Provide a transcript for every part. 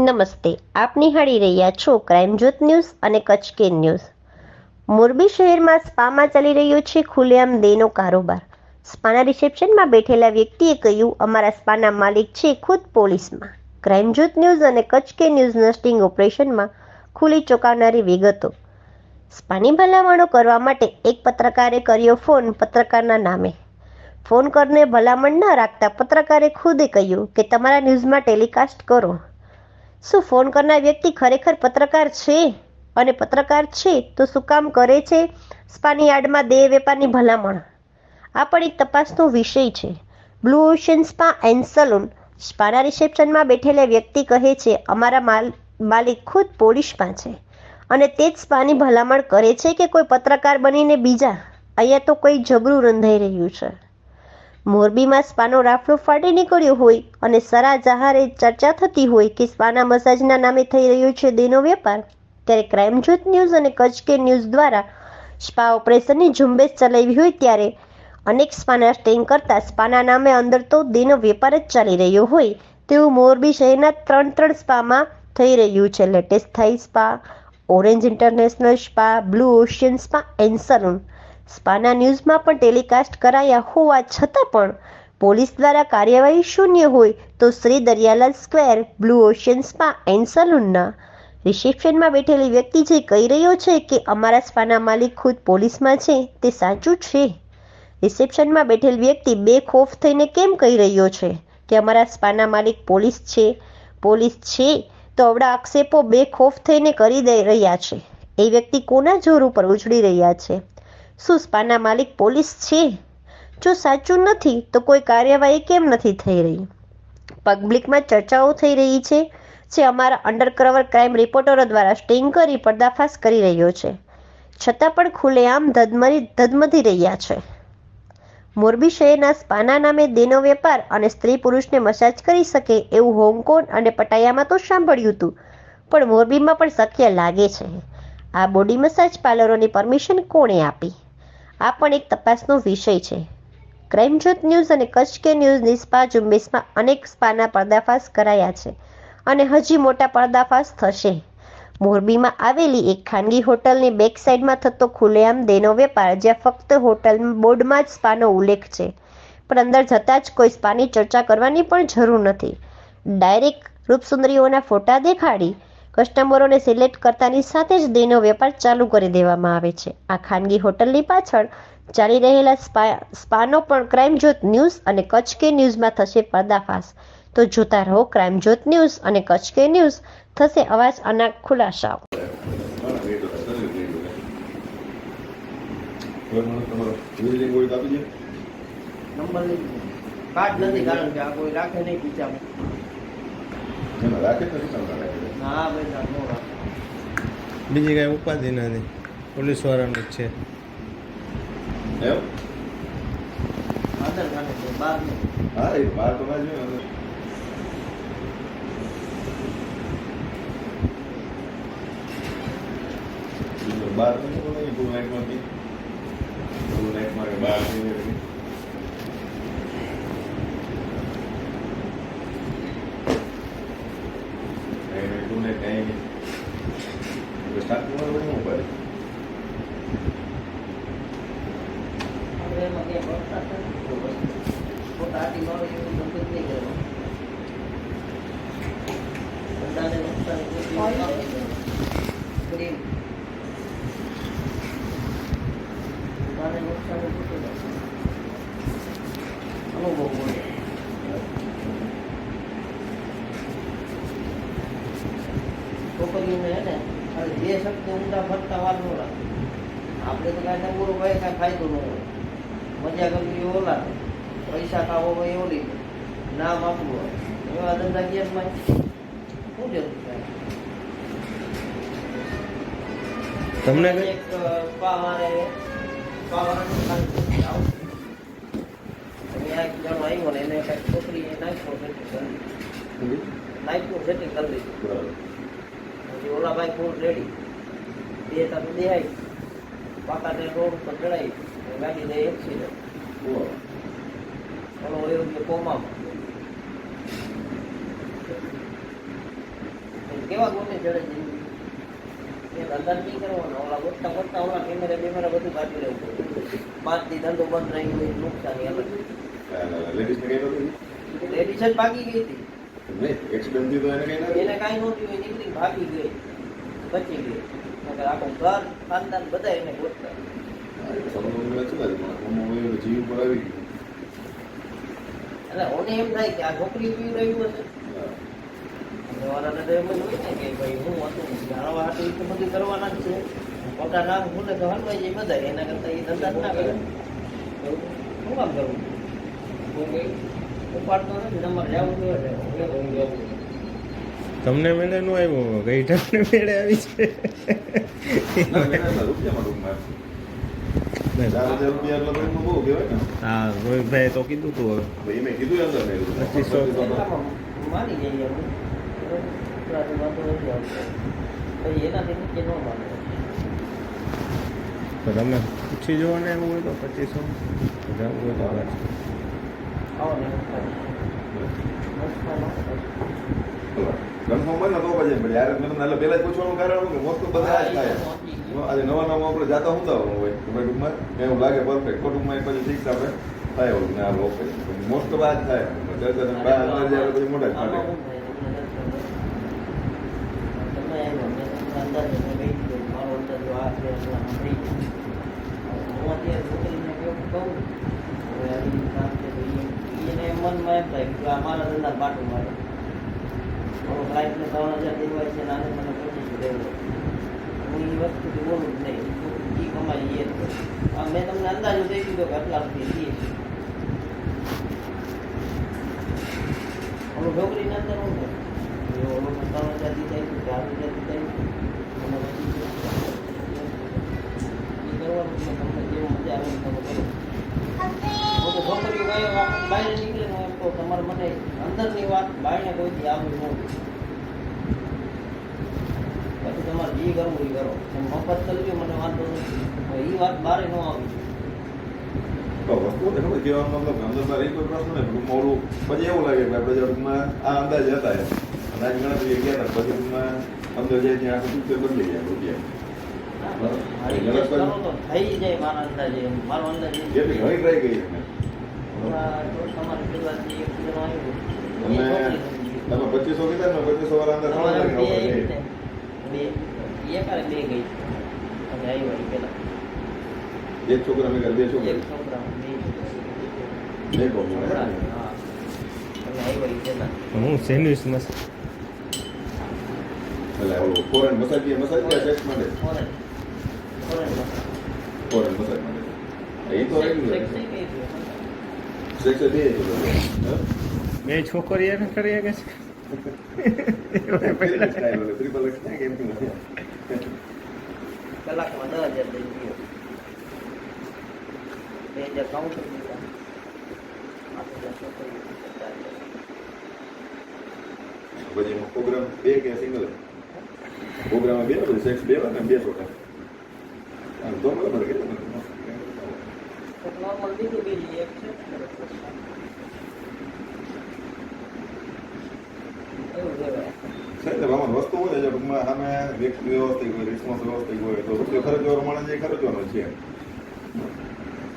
નમસ્તે. આપ નિહાળી રહ્યા છો ક્રાઇમ જ્યોત ન્યૂઝ અને કચ્છ કે ન્યૂઝ મોરબી શહેરમાં સ્પામાં ચાલી રહ્યો છે ખુલ્લેઆમ દેનો કારોબાર. સ્પાના રિસેપ્શનમાં બેઠેલા વ્યક્તિએ કહ્યું, અમારા સ્પાના માલિક છે ખુદ પોલીસમાં. ક્રાઇમ જ્યોત ન્યૂઝ અને કચ્છ કે ન્યૂઝના સ્ટિંગ ઓપરેશનમાં ખુલ્લી ચોંકાવનારી વિગતો. સ્પાની ભલામણો કરવા માટે એક પત્રકારે કર્યો ફોન પત્રકારના નામે. ફોન કરને ભલામણ ન રાખતા પત્રકારે ખુદે કહ્યું કે, તમારા ન્યૂઝમાં ટેલિકાસ્ટ કરો. શું ફોન કરનાર વ્યક્તિ ખરેખર પત્રકાર છે? અને પત્રકાર છે તો શું કામ કરે છે? સ્પાની યાર્ડમાં દેહ વેપારની ભલામણ. આ પણ એક તપાસનો વિષય છે. Blue ocean spa and salon. સ્પાના રિસેપ્શનમાં બેઠેલા વ્યક્તિ કહે છે, અમારા માલ, માલિક ખુદ પોલીસમાં છે. અને તે જ સ્પાની ભલામણ કરે છે કે કોઈ પત્રકાર બનીને બીજા. અહીંયા તો કોઈ જબરું રંધાઈ રહ્યું છે. મોરબીમાં સ્પાનો રાફડો ફાટી નીકળ્યો હોય અને સરા જહારે ચર્ચા થતી હોય કે સ્પાના મસાજના નામે થઈ રહ્યો છે દેનો વેપાર, ત્યારે ક્રાઇમ જ્યોત ન્યૂઝ અને કચ્છ કે ન્યૂઝ દ્વારા સ્પા ઓપરેશનની ઝુંબેશ ચલાવી હોય ત્યારે અનેક સ્પાના સ્ટેઇંગ કરતા સ્પાના નામે અંદર તો દેનો વેપાર જ ચાલી રહ્યો હોય તેવું મોરબી શહેરના ત્રણ ત્રણ સ્પામાં થઈ રહ્યું છે. Latest Thai spa, orange international spa, blue ocean spa and salon સ્પાના ન્યૂઝમાં પણ ટેલિકાસ્ટ કરાયા હોવા છતાં પણ પોલીસ દ્વારા કાર્યવાહી શૂન્ય હોય તો Shri Dariyalal square blue ocean spa and સલૂનના રિસેપ્શનમાં બેઠેલી વ્યક્તિ જે કહી રહ્યો છે કે અમારા સ્પાના માલિક ખુદ પોલીસમાં છે, તે સાચું છે. રિસેપ્શનમાં બેઠેલ વ્યક્તિ બે ખોફ થઈને કેમ કહી રહ્યો છે કે અમારા સ્પાના માલિક પોલીસ છે? પોલીસ છે તો અવડા આક્ષેપો બે ખોફ થઈને કરી દઈ રહ્યા છે. એ વ્યક્તિ કોના જોર ઉપર ઉછળી રહ્યા છે? શું સ્પાના માલિક પોલીસ છે? જો સાચું નથી, તો કોઈ કાર્યવાહી કેમ નથી થઈ રહી? પબ્લિકમાં ચર્ચાઓ થઈ રહી છે, જે અમારા અંડરકવર ક્રાઇમ રિપોર્ટરો દ્વારા સ્ટિંગ કરી પર્દાફાશ કરી રહ્યો છે. છતાં પણ ખુલ્લેઆમ ધધમરી ધધમધી રહ્યા છે. મોરબી શહેરના સ્પાના નામે દેનો વેપાર અને સ્ત્રી પુરુષને મસાજ કરી શકે એવું હોંગકોંગ અને પટાયામાં તો સાંભળ્યું હતું, પણ મોરબીમાં પણ શક્ય લાગે છે. આ બોડી મસાજ પાર્લરોની પરમિશન કોણે આપી? આ પણ એક તપાસનો વિષય છે. ક્રાઇમજ્યોત ન્યૂઝ અને કચ્છ કે ન્યૂઝની સ્પા ઝુંબેશમાં અનેક સ્પાના પર્દાફાશ કરાયા છે અને હજી મોટા પર્દાફાશ થશે. મોરબીમાં આવેલી એક ખાનગી હોટલની બેક સાઇડમાં થતો ખુલ્લેઆમ દેનો વેપાર, જ્યાં ફક્ત હોટલ બોર્ડમાં જ સ્પાનો ઉલ્લેખ છે. પણ અંદર જતાં જ કોઈ સ્પાની ચર્ચા કરવાની પણ જરૂર નથી. ડાયરેક્ટ રૂપસુંદરીઓના ફોટા દેખાડી કસ્ટમરોને સિલેક્ટ કરતાની સાથે જ દેનો વેપાર ચાલુ કરી દેવામાં આવે છે. આ ખાનગી હોટલની પાછળ ચાલી રહેલા સ્પા, સ્પાનો પણ ક્રાઇમ જ્યોત ન્યૂઝ અને કચ્છ કે ન્યૂઝમાં થશે પર્દાફાશ. તો જોતા રહો ક્રાઇમ જ્યોત ન્યૂઝ અને કચ્છ કે ન્યૂઝ. થશે અવાજ અને ખુલાસાઓ. નંબર નથી કારણ કે આ કોઈ રાખે નહીં ખીચામાં. બીજી કાંઈ ઉપાધિ નથી પોલીસ વાળાનું જ છે. હા એ બાર તો. બીજું બાર તો નહીં બોલાય, પૂરું નાઇટમાંથી. પૂરું નાઇટમાં કે બાર નહીં રહે. કાંઈ નહીં, પૂરું નાઇટ કાંઈ નહીં. એટલે સ્ટાર્ટિંગમાં તો શું કરે? આપણે એમાં ક્યાંય ભરતા નથી તો બસ ખોટા આટી મારો એવું ધંધો જ નહીં કરવાનો બધાને નુકસાન ગરીબ બધાને નુકસાન થતું નથી અનુભવ બોલે છોકરીઓને હે ને ખાલી બે શબ્દ ઊંડા ફરતા વાર ન લાગે આપણે તો કાંઈ નબળું હોય કાંઈ ફાયદો ન હોય. મજા કરવી ઓલા. પૈસા ખાવો હોય ઓલી નામ આપવું હોય. એવા ધંધા ગેસમાં શું જરૂર થાય તમને એક મારે સ્પા વાળાનું આવું. જણો આવ્યો ને એને કાંઈક છોકરીએ નાખ્યો નાખ્યું સેટિંગ કરી દીધું ઓલા ભાઈ ફૂલ રેડી. બે તમે દેહાય પાકાને રોડ ઉપર ચડાવી ગાડી દે એક્સિડન્ટ બરાબર. ઓલો એવું કે કોમામાં કેવા ગોતે ચડે છે એ ધંધા નહીં કરવાનો ઓલા ગોતતા ગોતતા ઓલા કેમેરા બેમેરા બધું કાઢી લેવું પાંચ દી ધંધો બંધ રહી ગયો નુકસાની અલગ લેડીઝને કઈ નહોતું લેડીઝ જ ભાગી ગઈ હતી નહીં એક્સિડન્ટ થયું તો એને કઈ ના એને કાંઈ નહોતું એ નીકળી ભાગી ગઈ બચી ગઈ નકર આખું ખાનદાન બધા એને ગોતતા જીવ એમ થાય કે આ છોકરી પી રહ્યું હશે. ને કે ભાઈ હું હતું, જાણવા હાટું તો બધું કરવાના જ છે. ખોટા નામ ભૂલે તો હલવાઈ જાય બધા, એના કરતાં એ ધંધા ના કરે. શું કામ કરવું ઉપાડતો નથી, તમારે જવું જોઈએ. તમને મેળે નું આવ્યો ગઈ તમને મેળે આવી છે હા રોહિતભાઈ તો કીધું તું હવે. પચીસો. તો તમે પૂછી જુઓ ને એવું હોય તો પચીસો જવું હોય તો આવે છે કન્ફર્મ હોય તો પછી બધા નવા નવા આપણે જાતા હું પરફેક્ટ ખોટુંમાં પછી મોસ્ટ ઓફ આ જ થાય. મનમાં એમ થાય કે આ મારા ધંધા પાટું મારે. ક્લાયન્ટને ત્રણ હજાર દેવાય છે નાને મને પચીસ દેવો હું એ વસ્તુથી બોલું જ નહીં. એ કમાઈ એ મેં તમને અંદાજો દઈ દીધો કે આટલા સુધી છીએ ઓલો છોકરીને અંદર હું ત્રણ હજાર દીધા ચાર હજાર દીધા પછી એ કરવાનું તમને જેવું મજા આવે તમે નીકળે તો તમારે મને અંદરની વાત બહારને કોઈથી આવવી ન. પછી તમારે જે કરવું એ કરો. તમે મફત કરજો મને વાંધો નથી. એ વાત બારે ન આવી. તો વસ્તુ છે ને મતલબ અંદર એ કોઈ પ્રશ્ન નહીં ટૂંકમાં ઓલું પછી એવું લાગે કે આપણે જે ટૂંકમાં આ અંદાજ હતા એમ. અને ગણતરી ગયા હતા પછી ટૂંકમાં અંદર જાય ત્યાં આખું પિક્ચર બદલી ગયા રૂપિયા. અંદાજે અંદાજે ઘણી ટ્રાય કરી તમે તમે પચીસો કીધા ને પચીસો વાળા અંદર તમારે સમજ બે એકારે બે ગઈ. અને આવ્યો પેલા એક છોકરા મેં બે એક છોકરા છોકરા બે બે કોમ છોકરા હા. સેન્ડવિચ મસ્ત. ફોરેન મસાજ મસાજ કે માટે? ફોરેન. ફોરેન ફોરેન મસાજ માટે. એ તો રેગ્યુલર સેક્સ કઈ ગયો સેક્સ બે છે બે છોકરીઓ ને કરી શકે છે ત્રિપલ એક્સ ને કેમ કલાકમાં દસ હજાર દઈ ગયો બે હજાર કાઉન્ટર દીધા આઠ હજાર છોકરીઓ ચાર હજાર. બે નોર્મલ એક છે આમાં વસ્તુ હોય છે ટૂંકમાં સામે વ્યક્તિ વ્યવસ્થિત હોય રિસ્પોન્સ વ્યવસ્થિત હોય તો રૂપિયો ખર્ચવાનો માણસ જે ખર્ચવાનો છે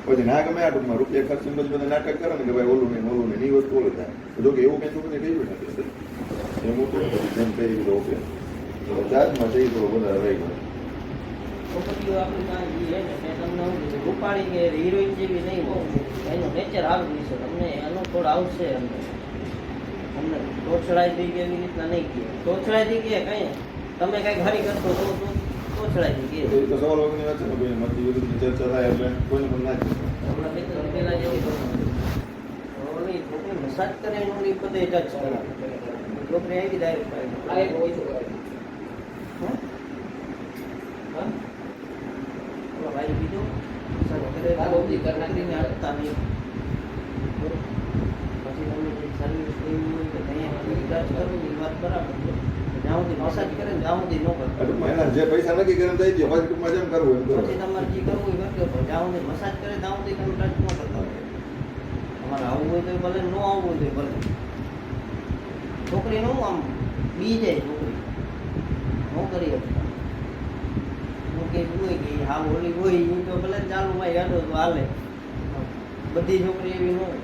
પછી ના ગમે આ ટૂંકમાં રૂપિયા ખર્ચીને પછી બધા નાટક કરે ને કે ભાઈ ઓલું નહીં ઓલું નહીં એ વસ્તુ ઓલું થાય જો કે એવું કંઈ છોકરી કહ્યું નથી એમ મોટું જેમ કહી દીધું ઓકે ચાર્જમાં જઈ થોડો વધારે રહી ગયો રૂપાળી કે હિરોઈન જેવી નહીં હોય. એનું નેચર આવું છે. તમને અનુકૂળ આવશે અમને અમને તોછડાઈ થઈ કે એવી રીતના નહીં કહે. તોછડાઈ થઈ ગયા કઈ? તમે કંઈક હરી કરશો તો તો તોછડાઈ થઈ કે તો સવાલ વગરની વાત છે ને ભાઈ મતની વિરુદ્ધની ચર્ચા થાય એટલે કોઈને પણ ના હમણાં બે ત્રણ પહેલા જેવું ઓલી છોકરી મસાજ કરે એનું ઓલી બધે ટચ કરે છોકરી આવી ડાયરેક્ટ હા? હા? ભાઈ બીજો? મસાજ કરે છોકરીને અડકતા નહીં. પછી તમને જે સર્વિસ ટચ કરવું એ વાત બરાબર છે મસાજ કરે ને ત્યાં સુધી ન પૈસા નક્કી કરીને થઈ ગયા ટૂંકમાં જેમ પછી તમારે જે કરવું એ પણ જ્યાં મસાજ કરે ત્યાં સુધી તમે ન કરતા તમારે આવવું હોય ભલે ન આવવું હોય તો ભલે છોકરી નું આમ બી જાય છોકરી હું કરી શકતા કે હોય કે હા હોલી હોય એ તો ભલે ચાલુ ભાઈ યાદો તો હાલે. બધી છોકરી એવી હોય.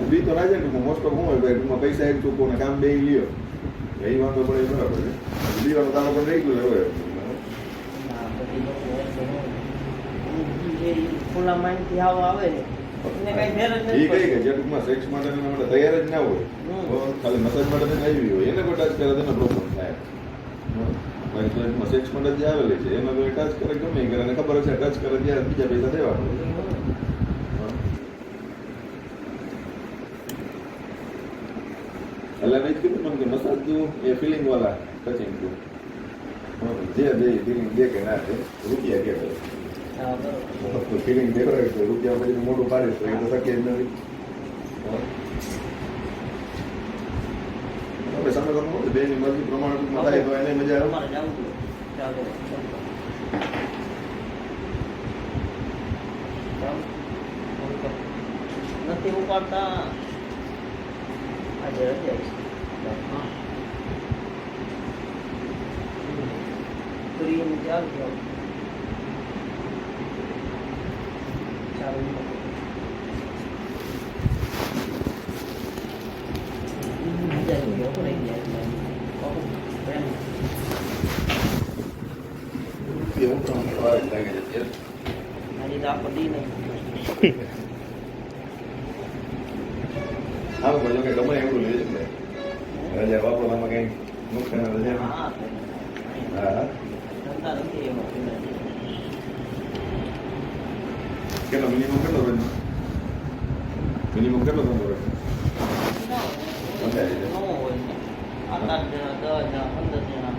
ઊભી તો ના જાય ટૂંકમાં મોસ્ટ ઓફ હું હોય ભાઈ ટૂંકમાં પૈસા એક ચૂકવો ને કામ બે લ્યો. એ વાંધો પડે બરાબર છે. બીવાનો તારો પણ રેગ્યુલર હોય. ખુલ્લા માઇન્ડથી આવો આવે. ને એને કાંઈ ફેર જ એ કઈ કે જે ટૂંકમાં સેક્સ માટે તૈયાર જ ના હોય. ખાલી મસાજ માટે આવી હોય. એને કોઈ ટચ કરે તો પ્રોબ્લેમ સેક્સ માટે જે આવેલી છે. એમાં કોઈ ટચ કરે ગમે કરે અને ખબર છે ટચ કરે ત્યારે બીજા પૈસા દેવા પડે. એટલે મેં કીધું મને કે મસાજ એ ફિલિંગ વાળા ટચિંગ જો જે ફિલિંગ દે કે ના દે રૂપિયા કે બરોબર. ફિલિંગ દેવડાવે તો રૂપિયા પછી મોટું પાડીશ તો એ તો શક્ય જ નથી. આપણે સામે સામે હોય, બેની મરજી પ્રમાણે ટૂંકમાં થાય તો એને મજા આવે તમારે જાવું જોઈએ. ચાલો, ચાલો. જાઓ. ઓકે. નથી ઉપાડતા આજે રજા છે હા ક્રીમ ચાલુ જાઓ ચાલુ બીજા કોઈ વપરાઈ ગયા એટલે બહુ પ્રેમ એવું પ્રમાણે વાર જ લાગે છે અત્યારે. આજે તો આખો દી નહીં હા પણ જો કે ગમે એવું લે છે ને રજા વાપરવામાં કઈ નુકસાન રજા નહીં. હા હા હા ધંધા નથી એમાં કેટલો મિનિમમ કેટલો રહે મિનિમમ કેટલો ધંધો રહે સમજાય છે. ન હોય આઠ જણા, દસ જણા, પંદર જણા.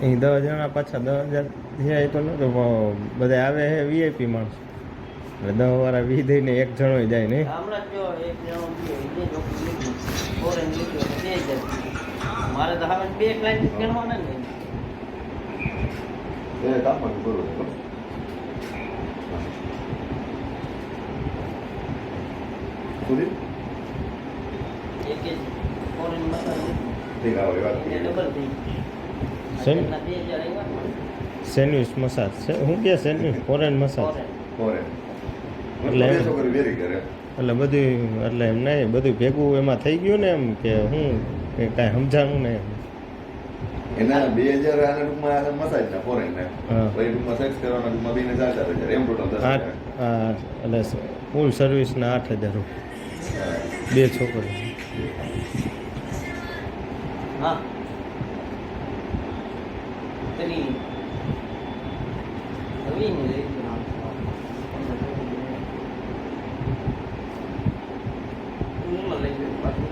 છે દસ જણા પાછા દસ હજાર થયા એ બધા આવે છે વીઆઈપી માણસો. એટલે દસ વાળા વી દઈને એક જણો જાય. હજાર મારે તો હવે બે ક્લાઇન્ટ ગણવાના ને. છે એ બરોબર સુધી ફોરેન મસાજ સેન્ડવિચ છે? હું કે સેન્ડવિચ? Foreign massage foreign. એટલે એટલે બધું એટલે એમ નહીં બધું ભેગું એમાં થઈ ગયું ને એમ કે હું કે કાંઈ સમજાણું ને એના બે હજાર આના રૂમમાં મસાજ ના ફોરેન ના. પછી ટૂંકમાં સેક્સ કરવાના રૂમમાં બે હજાર ચાર હજાર એમ ટોટલ દસ આઠ એટલે ફૂલ સર્વિસના આઠ હજાર રૂપિયા બે છોકરી. હા પેલી નવીન લઈ ગયું નામ. સ્કૂલમાં લઈ ગયું પાછું.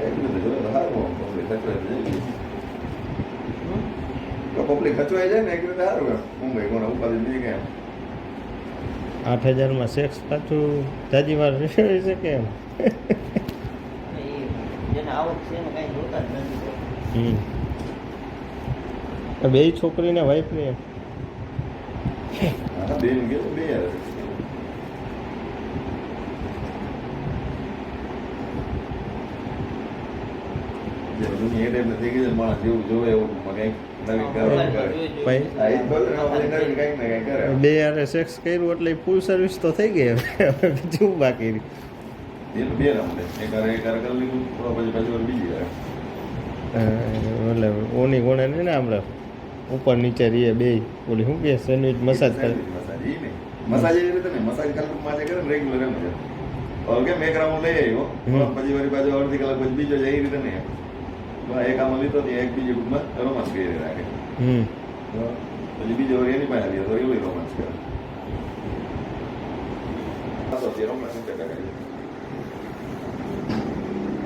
એટલું બધું જો તો સારું આમ public ખચવાઈ જાય. હમ? Public ખચવાઈ જાય ને એક રીતે સારું મુંબઈ કોને ઉપાધિ નહીં કે આઠ હજારમાં સેક્સ પાછું તાજી વાર રહી શકે એમ? કાંઈ બે છોકરીને વાઈફને હા બેનનું બે દુનિયા એ થઈ ગઈ માણસ જેવું જોવે એવું કંઈક બે યારે સેક્સ કર્યું એટલે ફૂલ સર્વિસ તો થઈ ગઈ હવે. બીજું બાકી બીજી એટલે ઓની કોણે નહીં ને આપણે ઉપર નીચે રહીએ બે. ઓલી શું કે સેન્ડવિચ મસાજ કરે. મસાજ એ મસાજ એવી રીતે નહીં. મસાજ કલાક માથે કરે રેગ્યુલર એમ છે મેં એક લઈ આવ્યો. પછી વળી પાછો અડધી કલાક પછી બીજો જાય એ રીતે નહીં. એક આમ લીધો તો એક બીજી ટૂંકમાં રોમાન્સ કરી રાખે પછી બીજો એની પાસે લીધો તો એવું રોમાન્સ કરે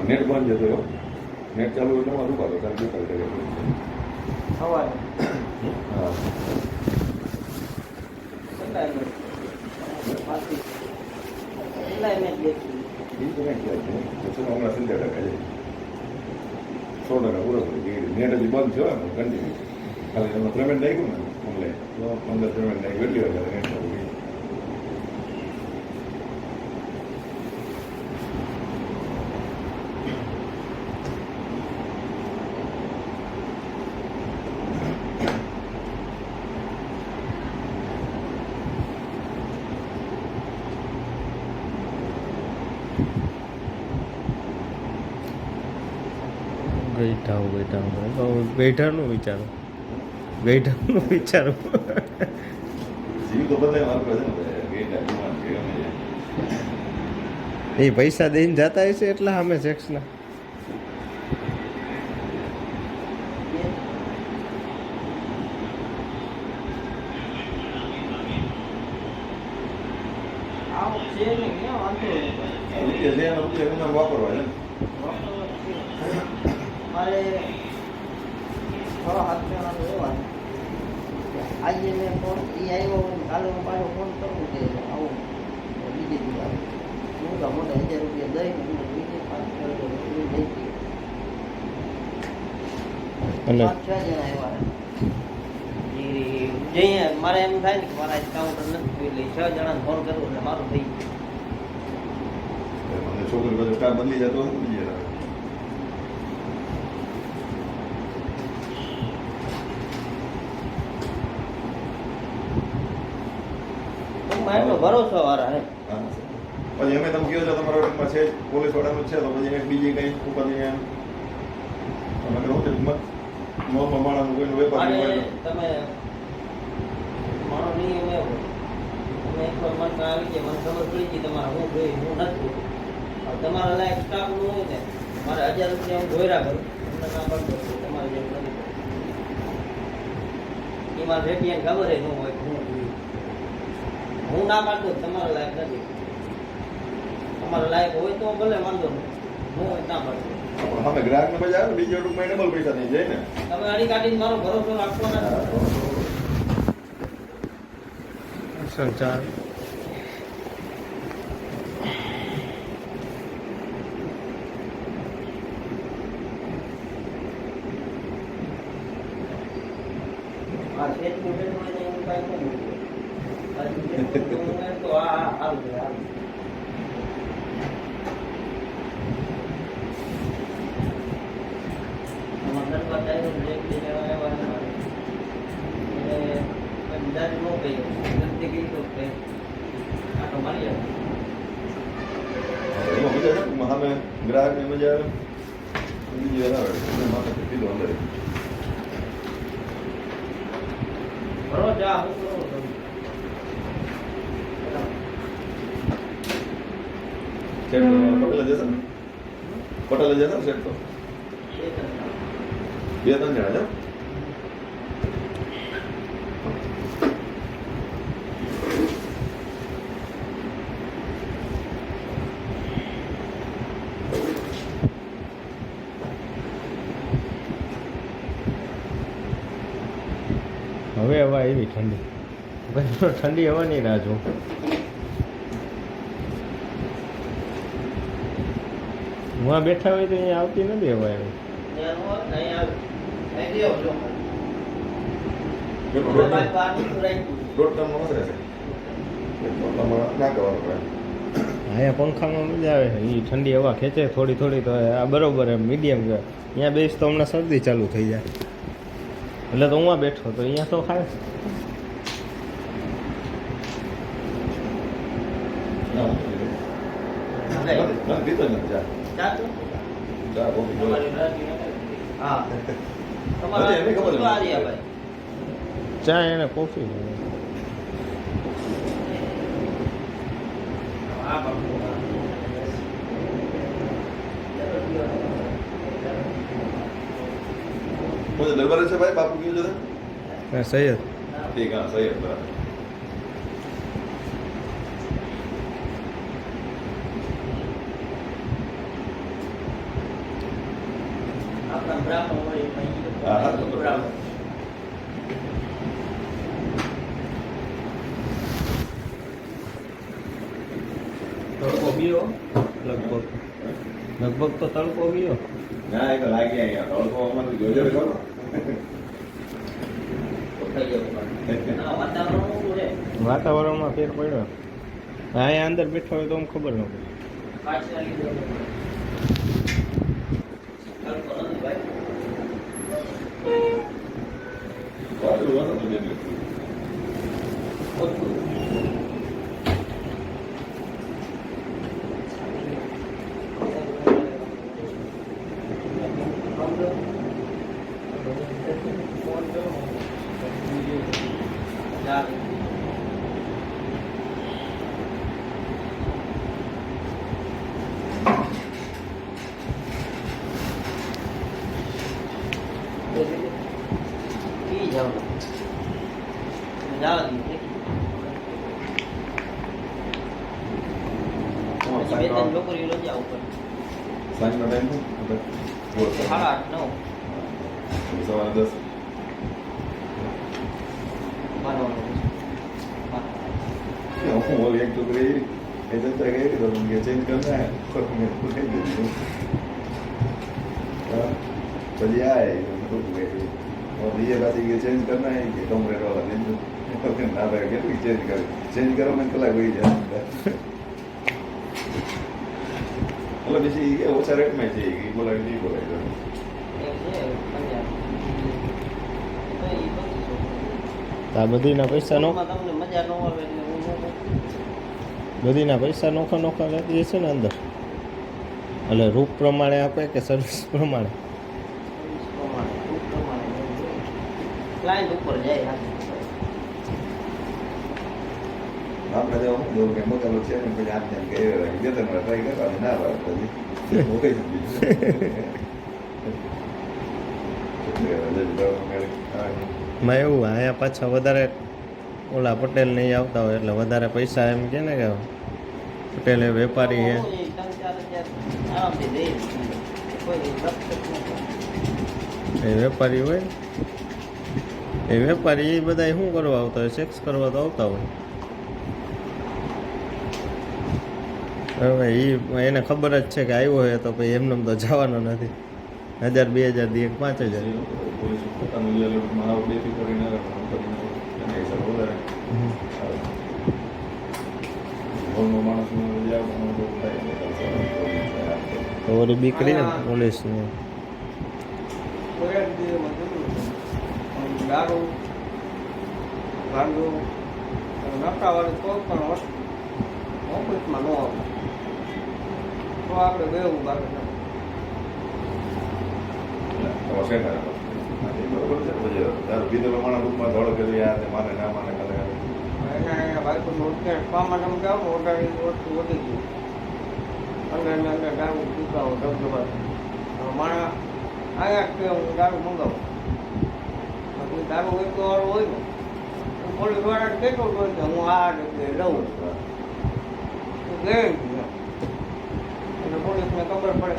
નેટ બંધ જતો રહ્યો નેટ ચાલુ એટલે માં રૂપાતો તારે જોતા કરે સવારે. હા. કેટલા એમ દેખી હમણાં સિત્તેર ટકા છે. સો ટકા પૂરેપૂરી ગઈ. નેટ હજી બંધ થયો એમ કન્ટિન્યુ ખાલી એમાં પેમેન્ટ નાખ્યું ને ઓનલાઈન તો અંદર પેમેન્ટ નાખ્યું એટલી વાર નેટ ચાલુ ગઈ ગઈઠા ગઈઠા ગઈઠાનું વિચારો ગઈઠાનું વિચારો જીવ તો બદલાય મારું કહે છે ને ગઈઠા ટાઈમ ગઈઠાનું વિચારો. ગઈઠાનું વિચારો. એ પૈસા દઈને જતા હશે એટલા અમે સેક્સના આવું છે ને ક્યાં વાંધો નહીં રૂપિયા છે એના રૂપિયા એમને વાપરવા છે ને મારે છ સાત જણા તો એવા છે. આજે મેં ફોન એ આવ્યો હોય ને કાલે હું પાછો ફોન કરું કે આવું બીજી દીવા હું તો મોટા હજાર રૂપિયા દઈ ને બીજી પાંચ છ હજાર રૂપિયા દઈ દઈએ. અને જણા મારે છ જણાને ફોન કરું એટલે થઈ ગયું. છોકરી બધું સ્ટાફ બદલી જતો ભરોસો વાળા હે પછી અમે તમે કહો છો તમારા વર્ગમાં છે પોલીસ વાળાનું છે, તો પછી બીજી કઈ ઉપાધિ એમ અમે પ્રમાણે કે નોર્મલ વેપાર નહીં તો. તમે મારો અમે એવો તમે એકવાર મનમાં આવી કે મને ખબર પડી ગઈ તમારે હું જોઈ હું નથી હવે તમારા લાયક સ્ટાફનું હોય ને મારે હજાર રૂપિયા હું ધોયરા કરું. તમને ના પણ તમારે જેમ નથી એ મારે રેપિયા ખબર એ ન હોય હું હું ના પાડતો તમારા લાયક નથી. તમારા લાયક હોય તો ભલે વાંધો નહીં. હું હોય ના પાડતો. સામે ગ્રાહકને પછી આવે બીજો ટૂંકમાં ડબલ પૈસા નહીં જાય ને. તમે અડી કાઢીને મારો ભરોસો રાખવો ના. સંચાર આ શેઠનું શેઠ હોય ને એવું કાંઈ ન હોય. આ શેઠનું હોય તો આ આ સારું છે, સારું. આમાં ગણપત આવ્યો ને એક બે જણા એવા હતા. એને કંઈ બીજાને ન કહ્યું. ગલતી કરી તો કે આટો મારી આવ્યો. એમાં મજા આવે ને સામે ગ્રાહકને મજા આવે બીજી વાર આવે એટલે માથે કીધું અંદર ભરો જા, હું કરું છું. પટેલે જશે બે ત્રણ જણા હવે હવા એવી ઠંડી. ઠંડી હવાની રાહ જો હું બેઠા હોય તો અહીંયા આવતી નથી હવા અહીંયા પંખામાં મજા આવે એ ઠંડી હવા ખેંચે થોડી થોડી તો આ બરોબર એમ મીડિયમ છે અહીંયા બેસ તો હમણાં શરદી ચાલુ થઈ જાય એટલે તો હું બેઠો તો અહીંયા તો ખાય પીતો નથી ચાલતું હા ચા એને કોફી દરબાર છે ભાઈ બાપુ કયું છે સૈયદ ઠીક હા સૈયદ બરાબર તો તડકો ગયો. ના એ તો લાગી અહીંયા. તડકો અમારે જોજો કરો વાતાવરણમાં ફેર પડ્યો. અહીંયા અંદર બેઠો હોય તો આમ ખબર ન પડે પાછળ લીધો. તડકો નથી ભાઈ. વાદળું હતું તો જેટલું. ઓછું. ચાલ. પી જાઓ જવા દીધી સાંજનો ટાઈમ સવારે દસ. હું. બોલ એક ટુકડી એ તો તો ગઈ તો મને ચેન્જ કરના હે. તો મને પૂછે પછી આય તો ગઈ और ये बात ये चेंज करना है कि कमरे वाला चेंज ना भाई चेंज करो चेंज એટલે પછી એ ઓછા રેટમાં છે એ બોલાવી નહીં બોલાવી છે. આ બધીના પૈસા નો. બધીના પૈસા નોખા નોખા લેતી હશે ને અંદર એટલે રૂપ પ્રમાણે આપે કે સર્વિસ પ્રમાણે સર્વિસ પ્રમાણે, રૂટ પ્રમાણે ક્લાયન્ટ ઉપર જાય તેમ કે બે ત્રણ વાર ટ્રાય કરવા ના આવે પછી મોકલી દીધું માં એવું અહીંયા પાછા વધારે ઓલા પટેલ નહીં આવતા હોય એટલે વધારે પૈસા એમ કે ને કે પટેલ એ વેપારી હે. એ વેપારી હોય એ વેપારી એ બધા શું કરવા આવતા હોય સેક્સ કરવા તો આવતા હોય હવે એ એને ખબર જ છે કે આવ્યો હોય તો પછી એમને તો જવાનો નથી. હજાર બે હજાર દી એક પાંચ હજાર. પોલીસ ઓલી બીકડી ને છે. આમ દારૂ ભાંડું કોઈ પણ ન આવે તો આપણે. હા, એ બરોબર છે. પછી દારૂ પીધેલો માણસ રૂમમાં ધોળો કરી આ માને ના માને કરે. એના એના બાઈકોનું ઉત્કેટ પામાં તમે ને ઓર્ડર વસ્તુ વધી ગઈ અંદર ને અંદર દારૂ પીતા હોય ધબધબા હવે માણસ આયા કે હું દારૂ મંગાવું દારૂ વેચવા વાળો હોય ને પોલીસ કહેતો જ હોય હું આ રીતે તો ગેરંટી પોલીસને ખબર પડે.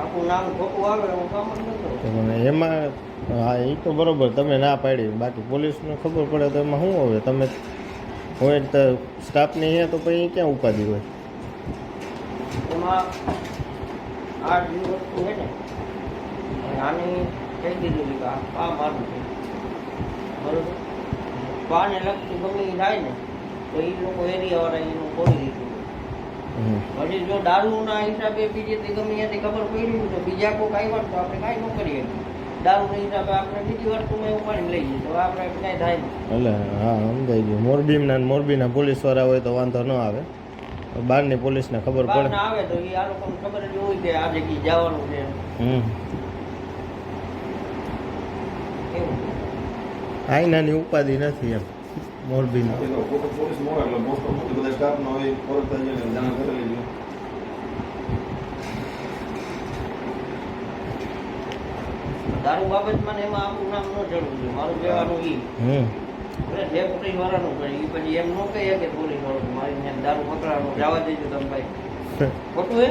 આખું નામ ખોટું આવે એવું કામ જ નથી એમાં હા એ તો બરોબર તમે ના પાડી. બાકી પોલીસને ખબર પડે તો એમાં શું હવે? તમે હોય તો સ્ટાફની અહીંયા તો પછી ક્યાં ઉપાધિ હોય? એમાં આ જે વસ્તુ છે ને. આની કહી દીધું કે આ મારું છે. બરોબર? પાને લગતું ગમે થાય ને તો એ લોકો એરિયાવાળા એનું બોલી દીધું. પછી જો દારૂના હિસાબે બીજે તે ગમે ત્યાંથી ખબર પડી તો બીજા કોઈ આવ્યા તો આપણે કાંઈ ન કરીએ. દારૂના હિસાબે આપણે બીજી વસ્તુમાં એવું પાણી લઈ જઈએ. તો આપણે કાંઈ થાય એટલે હા સમજાઈ ગયું. મોરબીના ને મોરબીના પોલીસવાળા હોય તો વાંધો ન આવે. બહારની પોલીસને ખબર પડે. આવે તો એ આ લોકોને ખબર જ હોય કે આ જગ્યાએ જવાનું છે. હમ. આઈનાની ઉપાધિ નથી એમ. મોરબીની એ તો ખોટો પોલીસ ન હોય એટલે મોસ્ટ ઓફ બધા સ્ટાફનો હોય ઓળખતા જ હોય ને જાણ કરેલી જ હોય. દારૂ બાબતમાં ને એમાં આપણું નામ ન ચડવું જોઈએ મારું કહેવાનું ઈ હમ એટલે જે પોલીસ વાળાનું કરે એ પછી એમ ન કહીએ કે પોલીસ વાળો મારી ત્યાં દારૂ પકડાવાનું જવા દેજો તમે ભાઈ ખોટું હે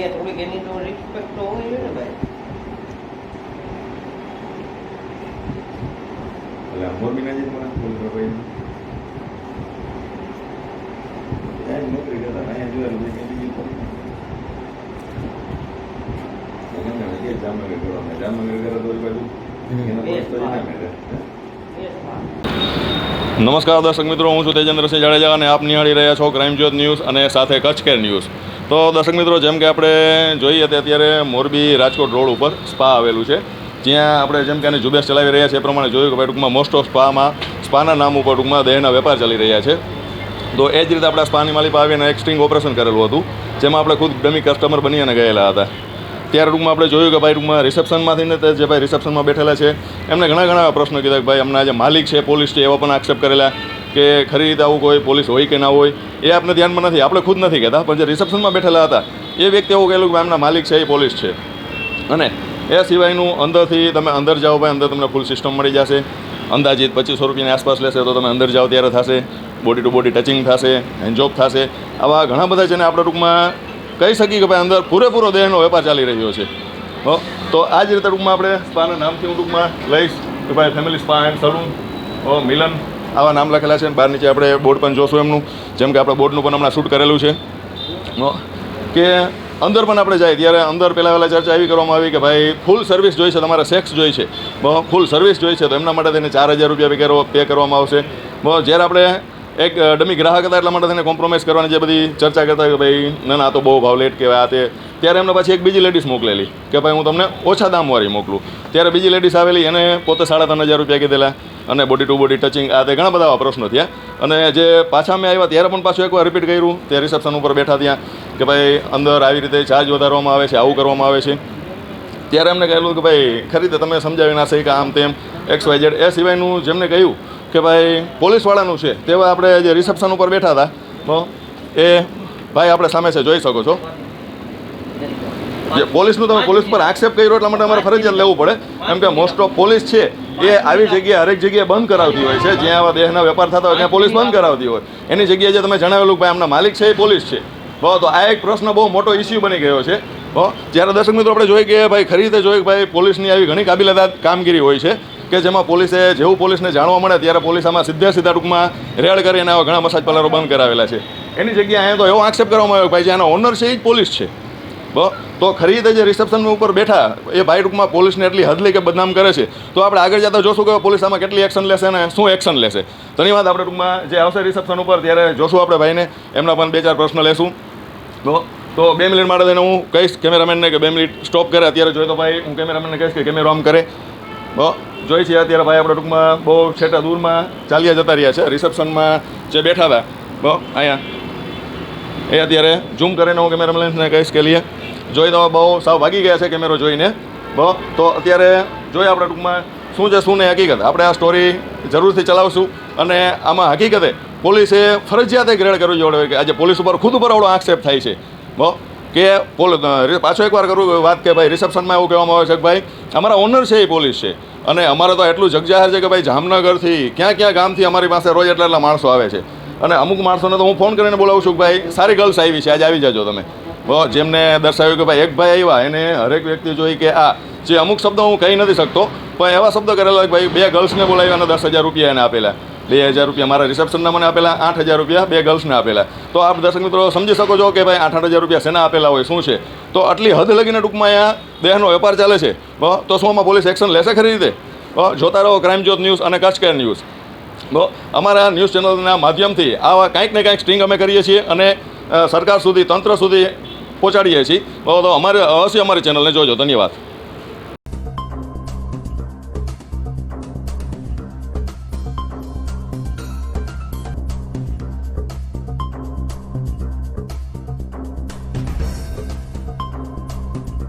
એ થોડીક એની તો રિસ્પેક્ટ તો હોવી જોઈએ ને ભાઈ એટલે જે મને ભાઈ નોકરી કરતા અહીંયા જોયેલું બીજી જામનગર કરો જામનગર કરો તો બાજુ એના પોસ્ટ તો મેળે. નમસ્કાર દર્શક મિત્રો હું છું તેજેન્દ્રસિંહ જાડેજા અને આપ નિહાળી રહ્યા છો ક્રાઇમ જ્યોત ન્યૂઝ અને સાથે કચ્છ કેર ન્યૂઝ તો દર્શક મિત્રો જેમ કે આપણે જોઈએ તે અત્યારે મોરબી રાજકોટ રોડ ઉપર સ્પા આવેલું છે. જ્યાં આપણે જેમ કે આની ઝુંબેશ ચલાવી રહ્યા છે એ પ્રમાણે જોયું કે ભાઈ ટૂંકમાં મોસ્ટ ઓફ સ્પામાં સ્પાના નામ ઉપર ટૂંકમાં દહીંના વેપાર ચાલી રહ્યા છે. તો એ જ રીતે આપણે સ્પાની માલિક આવીને એક સ્ટિંગ ઓપરેશન કરેલું હતું, જેમાં આપણે ખુદ ડમી કસ્ટમર બની અને ગયેલા હતા. ત્યારે ટૂંકમાં આપણે જોયું કે ભાઈ ટૂંકમાં રિસેપ્શનમાંથી ને જે ભાઈ રિસેપ્શનમાં બેઠેલા છે, એમને ઘણા ઘણા પ્રશ્નો કીધા કે ભાઈ એમના જે માલિક છે પોલીસ છે, એવા પણ આક્ષેપ કરેલા કે ખરી રીતે આવું કોઈ પોલીસ હોય કે ના હોય, એ આપણે ધ્યાનમાં નથી. આપણે ખુદ નથી કહેતા, પણ જે રિસેપ્શનમાં બેઠેલા હતા, એ વ્યક્તિ એવું કહેલું કે એમના માલિક છે, એ પોલીસ છે. અને એ સિવાયનું અંદરથી તમે અંદર જાઓ ભાઈ, અંદર તમને ફૂલ સિસ્ટમ મળી જશે. અંદાજિત પચીસો રૂપિયાની આસપાસ લેશે તો તમે અંદર જાઓ ત્યારે થશે. બોડી ટુ બોડી ટચિંગ થશે હેન્ડજોબ થશે. આવા ઘણા બધા છે ને આપણે ટૂંકમાં કહી શકીએ કે ભાઈ અંદર પૂરેપૂરો દેહનો વેપાર ચાલી રહ્યો છે. હો, તો આ જ રીતે ટૂંકમાં આપણે સ્પાના નામથી હું ટૂંકમાં લઈશ કે ભાઈ family spa and salon Milan, આવા નામ લખેલા છે. અને બહાર નીચે આપણે બોર્ડ પણ જોશું એમનું. જેમ કે આપણે બોર્ડનું પણ હમણાં શૂટ કરેલું છે. કે અંદર પણ આપણે જાય, ત્યારે અંદર પહેલાં પહેલાં ચર્ચા એવી કરવામાં આવી કે ભાઈ ફૂલ સર્વિસ જોઈ છે, તમારે સેક્સ જોઈ છે. ફૂલ સર્વિસ જોઈ છે, તો એમના માટે તેને ચાર હજાર રૂપિયા પે કરવામાં આવશે. જ્યારે આપણે એક ડમી ગ્રાહક હતા, એટલા માટે તેને કોમ્પ્રોમાઇઝ કરવાની જે બધી ચર્ચા કરતા કે ભાઈ, ના ના તો બહુ ભાવ લેટ કહેવાય, આ તે. ત્યારે એમને પાછી એક બીજી લેડીઝ મોકલેલી કે ભાઈ, હું તમને ઓછા દામવાળી મોકલું. ત્યારે બીજી લેડીઝ આવેલી, એને પોતે સાડા ત્રણ હજાર રૂપિયા કીધેલા અને બોડી ટુ બોડી ટચિંગ આ તે ઘણા બધા પ્રશ્નો થયા. અને જે પાછા મેં આવ્યા, ત્યારે પણ પાછું એકવાર રિપીટ કર્યું, તે રિસેપ્શન ઉપર બેઠા ત્યાં કે ભાઈ અંદર આવી રીતે ચાર્જ વધારવામાં આવે છે, આવું કરવામાં આવે છે. ત્યારે એમને કહેલું કે ભાઈ, ખરી રીતે તમે સમજાવી ના શકી કે આમ તેમ એક્સ વાય ઝેડ. એ સિવાયનું જેમને કહ્યું કે ભાઈ, પોલીસવાળાનું છે, તેવા આપણે જે રિસેપ્શન ઉપર બેઠા હતા તો એ ભાઈ આપણે સામે છે, જોઈ શકો છો. જે પોલીસનું તમે પોલીસ પર આક્ષેપ કર્યો એટલા માટે અમારે ફરજિયાત લેવું પડે. કેમ કે મોસ્ટ ઓફ પોલીસ છે, એ આવી જગ્યાએ હરેક જગ્યાએ બંધ કરાવતી હોય છે. જ્યાં આવા દેહના વેપાર થતા હોય ત્યાં પોલીસ બંધ કરાવતી હોય. એની જગ્યાએ જે તમે જણાવેલું ભાઈ, આમના માલિક છે, એ પોલીસ છે. બહુ તો આ એક પ્રશ્ન બહુ મોટો ઇસ્યુ બની ગયો છે. હો, જ્યારે દર્શક મિત્રો આપણે જોઈએ કે ભાઈ ખરી રીતે જોઈએ ભાઈ પોલીસની આવી ઘણી કાબિલાદાર કામગીરી હોય છે, કે જેમાં પોલીસે જેવું પોલીસને જાણવા મળે ત્યારે પોલીસ આમાં સીધે સીધા ટૂંકમાં રેડ કરીને આવા ઘણા મસાજ પાર્લરો બંધ કરાવેલા છે. એની જગ્યાએ અહીંયા તો એવો આક્ષેપ કરવામાં આવ્યો ભાઈ જે આનો ઓનર છે એ જ પોલીસ છે. તો ખરી રીતે જે રિસેપ્શન ઉપર બેઠા, એ ભાઈ ટૂંકમાં પોલીસને એટલી હદલી કે બદનામ કરે છે. તો આપણે આગળ જતા જોશું કે પોલીસ આમાં કેટલી એક્શન લેશે અને શું એક્શન લેશે. તેની વાત આપણે ટૂંકમાં જે આવશે રિસેપ્શન ઉપર, ત્યારે જોશું આપણે ભાઈને. એમના પણ બે ચાર પ્રશ્ન લેશું. તો તો બે મિનિટ માટે થઈને હું કહીશ કેમેરામેનને કે બે મિનિટ સ્ટોપ કરે. અત્યારે જોઈએ તો ભાઈ, હું કેમેરામેનને કહીશ કે કેમેરો આમ કરે. જોઈ છીએ અત્યારે ભાઈ આપણે ટૂંકમાં બહુ છેટા દૂરમાં ચાલ્યા જતા રહ્યા છે. રિસેપ્શનમાં જે બેઠા હતા. અહીંયા. એ અત્યારે ઝૂમ કરીને હું કેમેરામેનને કહીશ કે લઈએ જોઈ તો બહુ સાવ ભાગી ગયા છે કેમેરો જોઈને. બહુ, તો અત્યારે જોઈએ આપણે ટૂંકમાં શું છે, શું નહીં, હકીકત. આપણે આ સ્ટોરી જરૂરથી ચલાવશું અને આમાં હકીકતે પોલીસે ફરજિયાત ગ્રેડ રેડ કરવી જોડે કે આજે પોલીસ ઉપર ખુદ ઉપર આવડો આક્ષેપ થાય છે. બહુ, કે પોલ પાછો એકવાર કરું વાત કે ભાઈ રિસેપ્શનમાં એવું કહેવામાં આવે છે કે ભાઈ, અમારા ઓનર છે એ પોલીસ છે. અને અમારે તો એટલું જગજાહેર છે કે ભાઈ જામનગરથી ક્યાં ક્યાં ગામથી અમારી પાસે રોજ એટલા એટલા માણસો આવે છે. અને અમુક માણસોને તો હું ફોન કરીને બોલાવું છું ભાઈ, સારી ગર્લ્સ આવી છે, આજે આવી જાજો તમે. જેમને દર્શાવ્યું કે ભાઈ, એક ભાઈ આવ્યા, એને હરેક વ્યક્તિ જોઈ કે આ, જે અમુક શબ્દો હું કહી નથી શકતો, પણ એવા શબ્દ કરેલા ભાઈ, બે ગર્લ્સને બોલાવ્યા અને દસ હજાર રૂપિયા એને આપેલા. બે હજાર રૂપિયા મારા રિસેપ્શનના મને આપેલા, આઠ હજાર રૂપિયા બે ગર્લ્સને આપેલા. તો આપ દર્શક મિત્રો સમજી શકો છો કે ભાઈ, આઠ આઠ હજાર રૂપિયા શેના આપેલા હોય, શું છે? તો આટલી હદ લગીને ટૂંકમાં અહીંયા દેહનો વેપાર ચાલે છે. તો શું પોલીસ એક્શન લેશે ખરી રીતે? જોતા રહો, ક્રાઇમ જ્યોત ન્યૂઝ અને કચ્છ કેર ન્યૂઝ. અમારા ન્યૂઝ ચેનલના માધ્યમથી આવા કંઈક ને કાંઈક સ્ટ્રિંગ અમે કરીએ છીએ અને સરકાર સુધી, તંત્ર સુધી પહોંચાડીએ છીએ. તો અમારે, અવશ્ય અમારી ચેનલને જોજો. ધન્યવાદ.